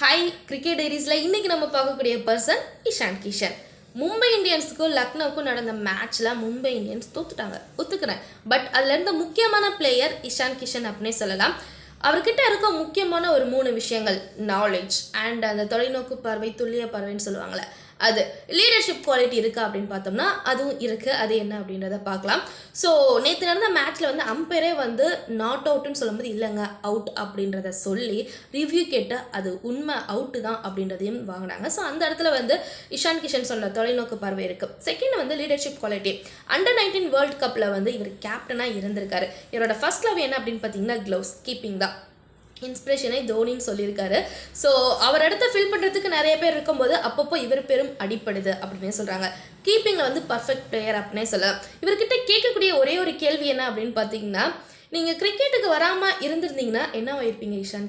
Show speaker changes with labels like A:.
A: Hi cricket டைரிஸில் இன்றைக்கி நம்ம பார்க்கக்கூடிய பர்சன் இஷான் கிஷன். மும்பை இந்தியன்ஸுக்கும் லக்னோவுக்கும் நடந்த மேட்ச்சில் மும்பை இந்தியன்ஸ் தோத்துட்டாங்க. ஒத்துக்கிறேன். பட் அதில் இருந்த முக்கியமான பிளேயர் இஷான் கிஷன் அப்படின்னே சொல்லலாம். அவர்கிட்ட இருக்க முக்கியமான ஒரு மூணு விஷயங்கள் நாலேஜ் அண்ட் அந்த தொலைநோக்கு பார்வை துல்லிய பார்வைன்னு சொல்லுவாங்களே அது லீடர்ஷிப் குவாலிட்டி இருக்கா அப்படின்னு பார்த்தோம்னா அதுவும் இருக்குது அது என்ன அப்படின்றத பார்க்கலாம். ஸோ நேற்று நடந்த மேட்ச்சில் வந்து அம்பையரே வந்து நாட் அவுட்டுன்னு சொல்லும்போது இல்லைங்க அவுட் அப்படின்றத சொல்லி ரிவ்யூ கேட்டு அது உண்மை அவுட்டு தான் அப்படின்றதையும் வாங்கினாங்க. ஸோ அந்த இடத்துல வந்து இஷான் கிஷன் சொன்ன தொலைநோக்கு பார்வை இருக்குது செகண்ட் வந்து leadership quality under nineteen world கப்பில் வந்து இவர் கேப்டனாக இருந்திருக்காரு. இவரோட ஃபர்ஸ்ட் லவ் என்ன அப்படின்னு பார்த்தீங்கன்னா க்ளவுஸ் கீப்பிங் தான். இன்ஸ்பிரேஷனை தோனின்னு சொல்லியிருக்காரு. ஸோ அவர் இடத்த ஃபில் பண்ணுறதுக்கு நிறைய பேர் இருக்கும்போது அப்பப்போ இவர் பெரும் அடிப்படுது அப்படின்னு சொல்கிறாங்க கீப்பிங்கில் வந்து பர்ஃபெக்ட் பிளேயர் அப்படின்னே சொல்லலாம். இவர்கிட்ட கேட்கக்கூடிய ஒரே ஒரு கேள்வி என்ன அப்படின்னு பார்த்தீங்கன்னா நீங்கள் கிரிக்கெட்டுக்கு வராமல் இருந்திருந்தீங்கன்னா என்ன இருப்பீங்க இஷான்